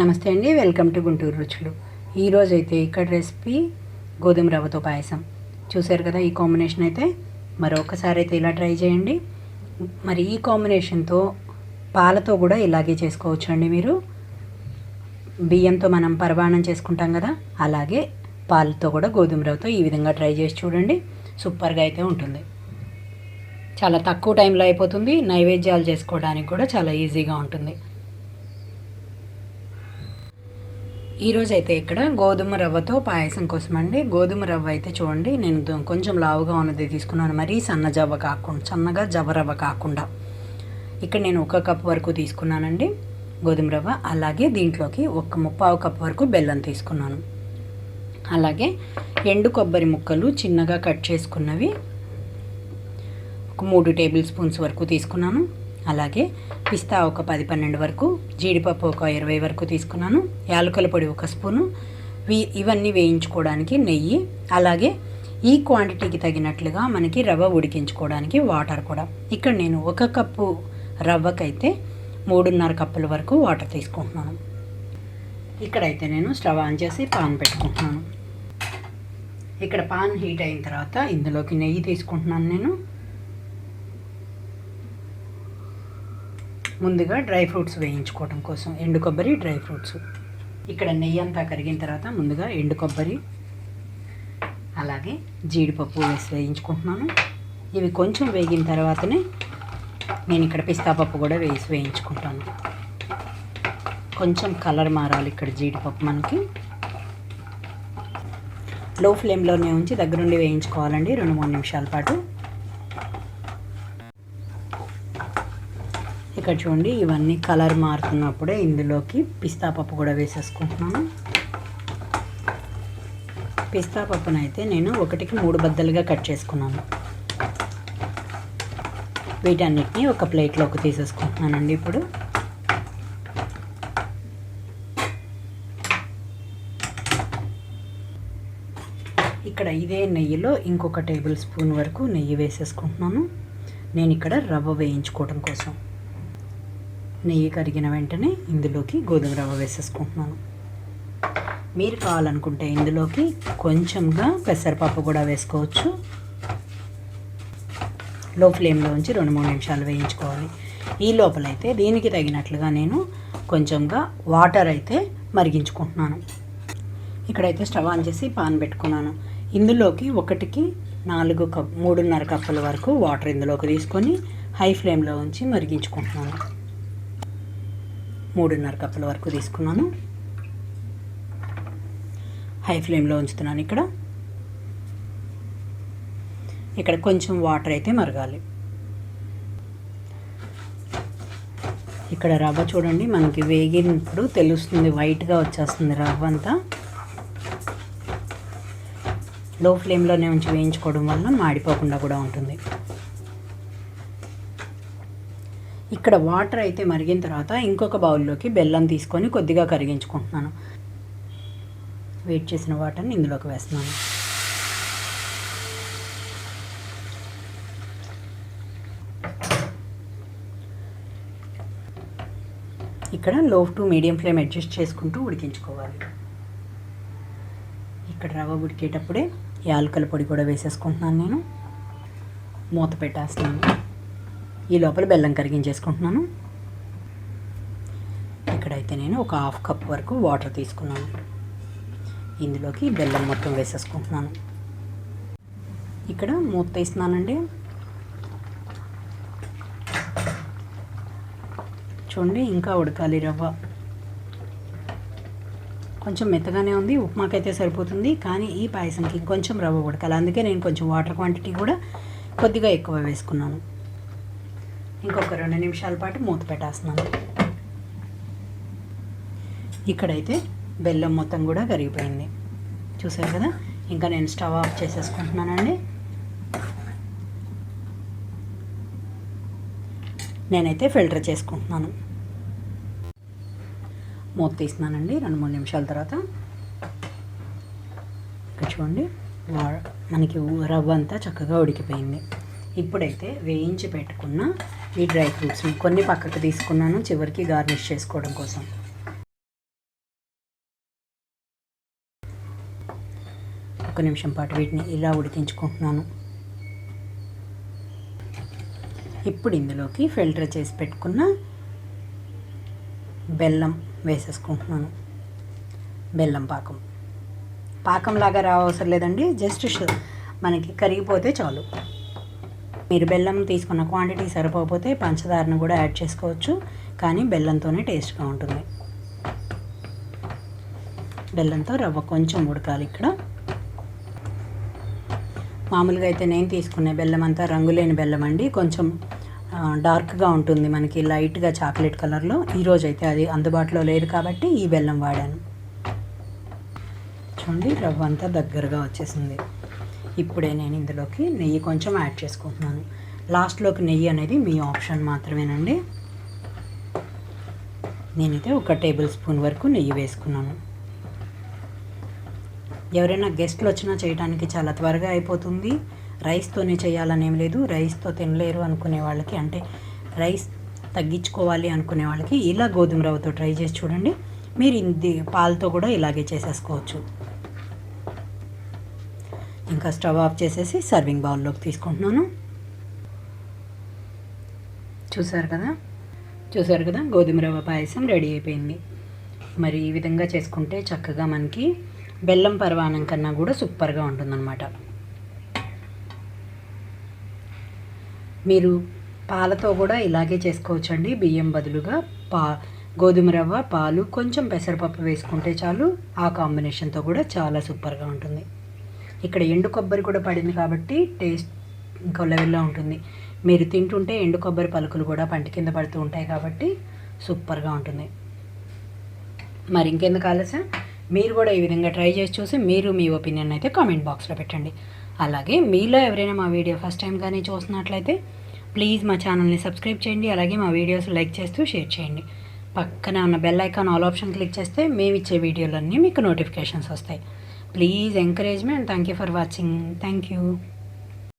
నమస్తే అండి welcome to Guntur రుచులు ఈరోజు అయితే ఇక్కడ రెసిపీ గోధుమ రవ్వతో పాయసం చూశారు కదా ఈ కాంబినేషన్ అయితే మరొకసారి అయితే ఇలా ట్రై చేయండి మరి ఈ కాంబినేషన్తో పాలతో కూడా ఇలాగే చేసుకోవచ్చు అండి మీరు బియ్యంతో మనం పరవాణం చేసుకుంటాం కదా అలాగే పాలతో కూడా గోధుమ రవ్వతో ఈ విధంగా ట్రై చేసి చూడండి సూపర్గా అయితే ఉంటుంది చాలా తక్కువ టైంలో అయిపోతుంది నైవేద్యాలు చేసుకోవడానికి కూడా చాలా ఈజీగా ఉంటుంది ఈరోజు అయితే ఇక్కడ గోధుమ రవ్వతో పాయసం కోసం అండి గోధుమ రవ్వ అయితే చూడండి నేను కొంచెం లావుగా ఉన్నది తీసుకున్నాను మరీ సన్న జవ్వ కాకుండా సన్నగా జవ్వ రవ్వ కాకుండా ఇక్కడ నేను ఒక కప్ వరకు తీసుకున్నానండి గోధుమ రవ్వ అలాగే దీంట్లోకి ఒక ముప్పావు కప్ వరకు బెల్లం తీసుకున్నాను అలాగే ఎండు కొబ్బరి ముక్కలు చిన్నగా కట్ చేసుకున్నవి ఒక మూడు టేబుల్ స్పూన్స్ వరకు తీసుకున్నాను అలాగే పిస్తా ఒక పది పన్నెండు వరకు జీడిపప్పు ఒక ఇరవై వరకు తీసుకున్నాను యాలకుల పొడి ఒక స్పూను ఇవన్నీ వేయించుకోవడానికి నెయ్యి అలాగే ఈ క్వాంటిటీకి తగినట్లుగా మనకి రవ్వ ఉడికించుకోవడానికి వాటర్ కూడా ఇక్కడ నేను ఒక కప్పు రవ్వకైతే మూడున్నర కప్పుల వరకు వాటర్ తీసుకుంటున్నాను ఇక్కడైతే నేను స్టవ్ ఆన్ చేసి పాన్ పెట్టుకుంటున్నాను ఇక్కడ పాన్ హీట్ అయిన తర్వాత ఇందులోకి నెయ్యి తీసుకుంటున్నాను నేను ముందుగా డ్రై ఫ్రూట్స్ వేయించుకోవడం కోసం ఎండు కొబ్బరి డ్రై ఫ్రూట్స్ ఇక్కడ నెయ్యి అంతా కరిగిన తర్వాత ముందుగా ఎండు కొబ్బరి అలాగే జీడిపప్పు వేసి వేయించుకుంటున్నాను ఇవి కొంచెం వేగిన తర్వాతనే నేను ఇక్కడ పిస్తాపప్పు కూడా వేసి వేయించుకుంటాను కొంచెం కలర్ మారాలి ఇక్కడ జీడిపప్పు మనకి లో ఫ్లేమ్లోనే ఉంచి దగ్గరుండి వేయించుకోవాలండి రెండు మూడు నిమిషాల పాటు ఇక్కడ చూడండి ఇవన్నీ కలర్ మారుతున్నప్పుడే ఇందులోకి పిస్తా పప్పు కూడా వేసేసుకుంటున్నాను పిస్తా పప్పునైతే నేను ఒకటికి మూడు బద్దలుగా కట్ చేసుకున్నాను వీటన్నిటిని ఒక ప్లేట్లోకి తీసేసుకుంటున్నానండి ఇప్పుడు ఇక్కడ ఇదే నెయ్యిలో ఇంకొక టేబుల్ స్పూన్ వరకు నెయ్యి వేసేసుకుంటున్నాను నేను ఇక్కడ రవ్వ వేయించుకోవడం కోసం నెయ్యి కరిగిన వెంటనే ఇందులోకి గోధుమ రవ్వ వేసేసుకుంటున్నాను మీరు కావాలనుకుంటే ఇందులోకి కొంచెంగా పెసరపప్పు కూడా వేసుకోవచ్చు లో ఫ్లేమ్లో ఉంచి రెండు మూడు నిమిషాలు వేయించుకోవాలి ఈ లోపలైతే దీనికి తగినట్లుగా నేను కొంచెంగా వాటర్ అయితే మరిగించుకుంటున్నాను ఇక్కడైతే స్టవ్ ఆన్ చేసి పాన్ పెట్టుకున్నాను ఇందులోకి ఒకటికి నాలుగు కప్ మూడున్నర కప్పుల వరకు వాటర్ ఇందులోకి తీసుకొని హై ఫ్లేమ్లో ఉంచి మరిగించుకుంటున్నాను మూడున్నర కప్పుల వరకు తీసుకున్నాను హై ఫ్లేమ్లో ఉంచుతున్నాను ఇక్కడ ఇక్కడ కొంచెం వాటర్ అయితే మరగాలి ఇక్కడ రవ్వ చూడండి మనకి వేగినప్పుడు తెలుస్తుంది వైట్గా వచ్చేస్తుంది రవ్వ అంతా లో ఫ్లేమ్లోనే ఉంచి వేయించుకోవడం వల్ల మాడిపోకుండా కూడా ఉంటుంది ఇక్కడ వాటర్ అయితే మరిగిన తర్వాత ఇంకొక బౌల్లోకి బెల్లం తీసుకొని కొద్దిగా కరిగించుకుంటున్నాను వెయిట్ చేసిన వాటర్ని ఇందులోకి వేస్తున్నాను ఇక్కడ లో టు మీడియం ఫ్లేమ్ అడ్జస్ట్ చేసుకుంటూ ఉడికించుకోవాలి ఇక్కడ రవ్వ ఉడికేటప్పుడే యాలకల పొడి కూడా వేసేసుకుంటున్నాను నేను మూత పెట్టేస్తున్నాను ఈ లోపల బెల్లం కరిగించేసుకుంటున్నాను ఇక్కడైతే నేను ఒక హాఫ్ కప్ వరకు వాటర్ తీసుకున్నాను ఇందులోకి బెల్లం మొత్తం వేసేసుకుంటున్నాను ఇక్కడ మూత తీస్తున్నానండి చూడండి ఇంకా ఉడకాలి రవ్వ కొంచెం మెత్తగానే ఉంది ఉప్మాకైతే సరిపోతుంది కానీ ఈ పాయసంకి కొంచెం రవ్వ ఉడకాలి అందుకే నేను కొంచెం వాటర్ క్వాంటిటీ కూడా కొద్దిగా ఎక్కువ వేసుకున్నాను ఇంకొక రెండు నిమిషాల పాటు మూత పెట్టేస్తున్నాను ఇక్కడైతే బెల్లం మొత్తం కూడా కరిగిపోయింది చూసారు కదా ఇంకా నేను స్టవ్ ఆఫ్ చేసేసుకుంటున్నానండి నేనైతే ఫిల్టర్ చేసుకుంటున్నాను మూత తీస్తున్నానండి రెండు మూడు నిమిషాల తర్వాత ఇక్కడ చూడండి మనకి రవ్వ అంతా చక్కగా ఉడికిపోయింది ఇప్పుడైతే వేయించి పెట్టుకున్న ఈ డ్రై ఫ్రూట్స్ని కొన్ని పక్కకు తీసుకున్నాను చివరికి గార్నిష్ చేసుకోవడం కోసం ఒక నిమిషం పాటు వీటిని ఇలా ఉడికించుకుంటున్నాను ఇప్పుడు ఇందులోకి ఫిల్టర్ చేసి పెట్టుకున్న బెల్లం వేసేసుకుంటున్నాను బెల్లం పాకం పాకంలాగా రావసరం లేదండి జస్ట్ మనకి కరిగిపోతే చాలు మీరు బెల్లం తీసుకున్న క్వాంటిటీ సరిపోకపోతే పంచదారను కూడా యాడ్ చేసుకోవచ్చు కానీ బెల్లంతోనే టేస్ట్గా ఉంటుంది బెల్లంతో రవ్వ కొంచెం ఉడకాలి ఇక్కడ మామూలుగా అయితే నేను తీసుకునే బెల్లం అంతా రంగులేని బెల్లం అండి కొంచెం డార్క్గా ఉంటుంది మనకి లైట్గా చాక్లెట్ కలర్లో ఈరోజు అయితే అది అందుబాటులో లేదు కాబట్టి ఈ బెల్లం వాడాను చూడండి రవ్వ అంతా దగ్గరగా వచ్చేసింది ఇప్పుడే నేను ఇందులోకి నెయ్యి కొంచెం యాడ్ చేసుకుంటున్నాను లాస్ట్లోకి నెయ్యి అనేది మీ ఆప్షన్ మాత్రమేనండి నేనైతే ఒక టేబుల్ స్పూన్ వరకు నెయ్యి వేసుకున్నాను ఎవరైనా గెస్ట్లు వచ్చినా చేయడానికి చాలా త్వరగా అయిపోతుంది రైస్తోనే చేయాలని లేదు రైస్తో తినలేరు అనుకునే వాళ్ళకి అంటే రైస్ తగ్గించుకోవాలి అనుకునే వాళ్ళకి ఇలా గోధుమ రవ్వతో ట్రై చేసి చూడండి మీరు ఇది పాలతో కూడా ఇలాగే చేసేసుకోవచ్చు ఇంకా స్టవ్ ఆఫ్ చేసేసి సర్వింగ్ బౌల్లోకి తీసుకుంటున్నాను చూసారు కదా చూసారు కదా గోధుమ రవ్వ పాయసం రెడీ అయిపోయింది మరి ఈ విధంగా చేసుకుంటే చక్కగా మనకి బెల్లం పరవాణం కన్నా కూడా సూపర్గా ఉంటుందన్నమాట మీరు పాలతో కూడా ఇలాగే చేసుకోవచ్చండి బియ్యం బదులుగా పా గోధుమ రవ్వ పాలు కొంచెం పెసరపప్పు వేసుకుంటే చాలు ఆ కాంబినేషన్తో కూడా చాలా సూపర్గా ఉంటుంది ఇక్కడ ఎండు కొబ్బరి కూడా పడింది కాబట్టి టేస్ట్ ఇంకో లెవెల్లో ఉంటుంది మీరు తింటుంటే ఎండు కొబ్బరి పలుకులు కూడా పంట కింద పడుతూ ఉంటాయి కాబట్టి సూపర్గా ఉంటుంది మరి ఇంకెందుకు ఆలస్యం మీరు కూడా ఈ విధంగా ట్రై చేసి చూసి మీరు మీ ఒపీనియన్ అయితే కామెంట్ బాక్స్లో పెట్టండి అలాగే మీలో ఎవరైనా మా వీడియో ఫస్ట్ టైం కానీ చూసినట్లయితే ప్లీజ్ మా ఛానల్ని సబ్స్క్రైబ్ చేయండి అలాగే మా వీడియోస్ లైక్ చేస్తూ షేర్ చేయండి పక్కన ఉన్న bell icon all option click చేస్తే మేము ఇచ్చే వీడియోలన్నీ మీకు నోటిఫికేషన్స్ వస్తాయి Please encourage me, and thank you for watching. Thank you.